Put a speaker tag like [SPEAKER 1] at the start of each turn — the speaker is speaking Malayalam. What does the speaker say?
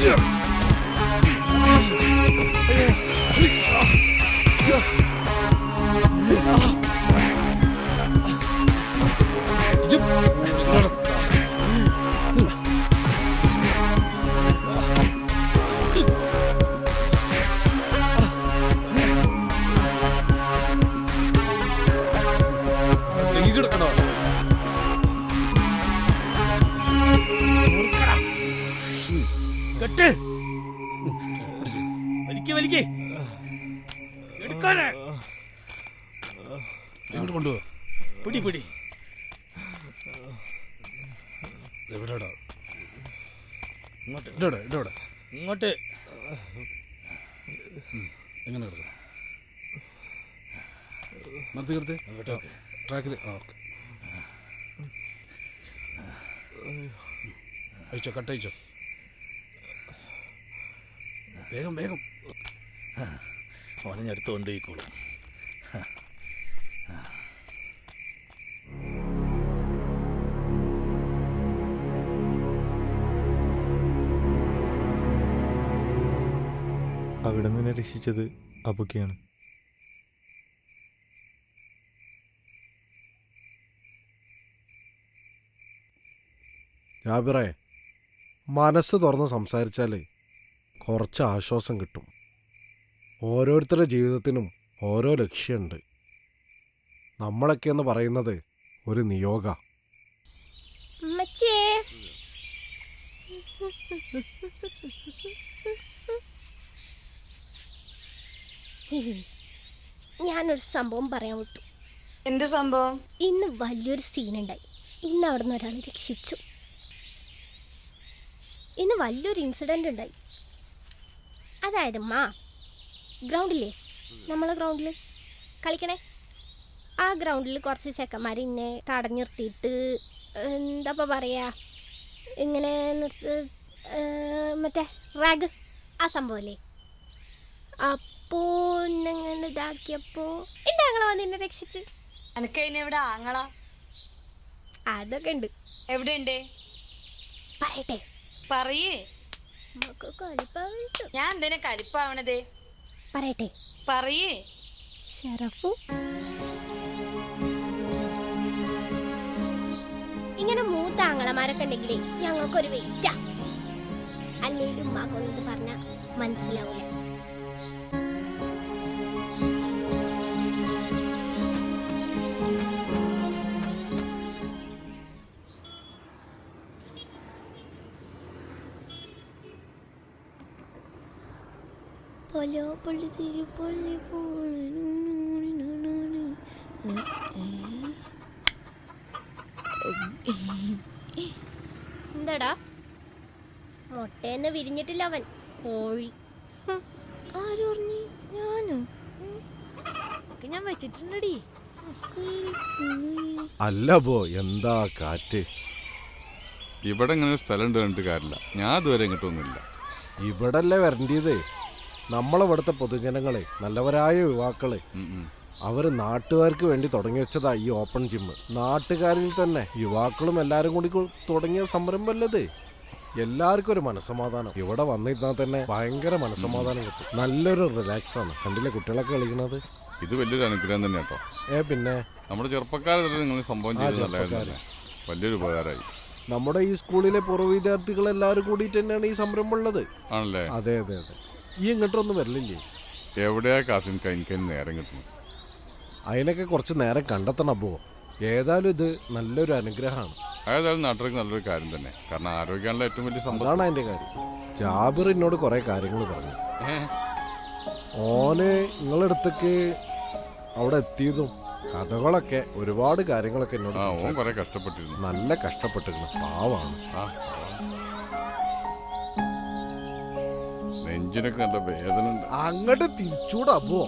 [SPEAKER 1] Вверх!
[SPEAKER 2] കെട്ട്. വലിക്ക് വലിക്ക്. എടുക്കാനെ.
[SPEAKER 3] എങ്ങോട്ട് കൊണ്ടുപോ.
[SPEAKER 2] പിടി പിടി.
[SPEAKER 3] എവിടെടാ
[SPEAKER 2] ഇങ്ങോട്ട്.
[SPEAKER 3] ഇടോടെ ഇടോടെ.
[SPEAKER 2] ഇങ്ങോട്ട്.
[SPEAKER 3] എങ്ങനെ കിടക്കാം നിർത്തി കിടത്തി ട്രാക്കിൽ ആ ഓക്കെ. അയച്ചോ കട്ടയച്ചോ? വേഗം വേഗം.
[SPEAKER 2] ഓനെ ഞാൻ എടുത്ത് കൊണ്ടുപോയിക്കോളും.
[SPEAKER 4] അവിടെ നിന്നെ രക്ഷിച്ചത് അപ്പൊക്കെയാണ്
[SPEAKER 5] ജാബിറേ മനസ്സ് തുറന്ന് സംസാരിച്ചാലേ കുറച്ച് ആശ്വാസം കിട്ടും. ഓരോരുത്തരുടെ ജീവിതത്തിനും ഓരോ ലക്ഷ്യമുണ്ട്. നമ്മളൊക്കെ എന്ന് പറയുന്നത് ഒരു നിയോഗ.
[SPEAKER 6] ഞാനൊരു സംഭവം പറയാൻ വിട്ടു.
[SPEAKER 7] എന്ത് സംഭവം?
[SPEAKER 6] ഇന്ന് വലിയൊരു സീനുണ്ടായി. ഇന്ന് അവിടുന്ന് ഒരാൾ രക്ഷിച്ചു. ഇന്ന് വലിയൊരു ഇൻസിഡന്റ് ഉണ്ടായി. അതായത് മാ. ഗ്രൗണ്ടില്ലേ? നമ്മളെ ഗ്രൗണ്ടിൽ കളിക്കണേ? ആ ഗ്രൗണ്ടിൽ കുറച്ച് ചെക്കന്മാർ ഇന്നെ തടഞ്ഞു നിർത്തിയിട്ട് എന്താ പറയാ ഇങ്ങനെ മറ്റേ റാഗ് ആ സംഭവമല്ലേ അപ്പോ ഇന്നങ്ങനെ ഇതാക്കിയപ്പോ എന്റെ ആങ്ങള വന്ന് എന്നെ രക്ഷിച്ച്.
[SPEAKER 7] എവിടെ ആങ്ങള?
[SPEAKER 6] അതൊക്കെ ഉണ്ട്
[SPEAKER 7] എവിടെയുണ്ട്
[SPEAKER 6] പറയട്ടെ.
[SPEAKER 7] പറയേ. ഞാൻ എന്തിനാ കലിപ്പാവണത്
[SPEAKER 6] പറയട്ടെ.
[SPEAKER 7] പറയേ.
[SPEAKER 6] ഷറഫു. ഇങ്ങനെ മൂത്ത ആങ്ങളമാരൊക്കെ ഉണ്ടെങ്കിലേ ഞങ്ങൾക്കൊരു വെയിറ്റാ അല്ലേലും ഉമ്മാക്കൊന്നും ഇത് പറഞ്ഞ മനസ്സിലാവൂല. കലാപ്പള്ളി തിരുപ്പള്ളി എന്താടാ? മുട്ടയെന്ന് വിരിഞ്ഞിട്ടില്ല അവൻ. കോഴി. ആര് പറഞ്ഞു ഞാനോ? ഞാൻ വെച്ചിട്ടുണ്ടടി.
[SPEAKER 5] അല്ല ബോ എന്താ കാറ്റ്?
[SPEAKER 8] ഇവിടെ ഇങ്ങനെ സ്ഥലം ഉണ്ട് കണ്ടിട്ട് കാര്യമില്ല. ഞാൻ ഇതുവരെ ഇങ്ങോട്ടൊന്നുമില്ല.
[SPEAKER 5] ഇവിടല്ലേ വരണ്ടിയത്? നമ്മളിവിടുത്തെ പൊതുജനങ്ങളെ നല്ലവരായ യുവാക്കളെ അവർ നാട്ടുകാർക്ക് വേണ്ടി തുടങ്ങി വെച്ചതാ ഈ ഓപ്പൺ ജിമ്മ് നാട്ടുകാരിൽ തന്നെ യുവാക്കളും എല്ലാരും കൂടി തുടങ്ങിയ സംരംഭമല്ലത് എല്ലാവർക്കും ഒരു മനസ്സമാധാനം. ഇവിടെ വന്നിരുന്നാൽ തന്നെ ഭയങ്കര മനസ്സമാധാനം കിട്ടും. നല്ലൊരു റിലാക്സ് ആണ്. കണ്ടില്ലേ കുട്ടികളൊക്കെ കളിക്കുന്നത്?
[SPEAKER 8] ഇത് വലിയൊരു അനുഗ്രഹം തന്നെ കേട്ടോ.
[SPEAKER 5] ഏ പിന്നെ?
[SPEAKER 8] നമ്മുടെ ചെറുപ്പക്കാരെ സംഭവം. വലിയൊരു ഉപകാരമായി.
[SPEAKER 5] നമ്മുടെ ഈ സ്കൂളിലെ പൂർവ വിദ്യാർത്ഥികൾ എല്ലാവരും കൂടിയിട്ട് തന്നെയാണ് ഈ സംരംഭം ഉള്ളത്.
[SPEAKER 8] ആണല്ലേ?
[SPEAKER 5] അതെ അതെ അതെ. ഈ ഇങ്ങോട്ടൊന്നും വരലില്ലേ
[SPEAKER 8] എവിടെയാ കാസിൻ കൈനിക്കൈന് നേരം കിട്ടുന്നു
[SPEAKER 5] അതിനൊക്കെ കുറച്ച് നേരം കണ്ടെത്തണം അപ്പോ ഏതായാലും ഇത് നല്ലൊരു അനുഗ്രഹമാണ്.
[SPEAKER 8] ഏതായാലും നാട്ടിലേക്ക് നല്ലൊരു കാര്യം തന്നെ. കാരണം ആരോഗ്യമാണല്ലോ ഏറ്റവും വലിയ സമ്പത്ത്.
[SPEAKER 5] അതാണ് അതിന്റെ കാര്യം. ജാബിർ എന്നോട് കുറെ കാര്യങ്ങൾ പറഞ്ഞു. ഓന് നിങ്ങളടുത്തേക്ക് അവിടെ എത്തിയതും കഥകളൊക്കെ ഒരുപാട് കാര്യങ്ങളൊക്കെ എന്നോട്
[SPEAKER 8] ആ ഓൻ
[SPEAKER 5] സംസാരിച്ചു.
[SPEAKER 8] കുറെ കഷ്ടപ്പെട്ടിരുന്നു.
[SPEAKER 5] നല്ല കഷ്ടപ്പെട്ടിരുന്നു പാവാണ്.
[SPEAKER 8] ആ നെഞ്ചിനൊക്കെ നല്ല വേദന
[SPEAKER 5] അങ്ങോട്ട് തിരിച്ചൂടാ അപ്പോ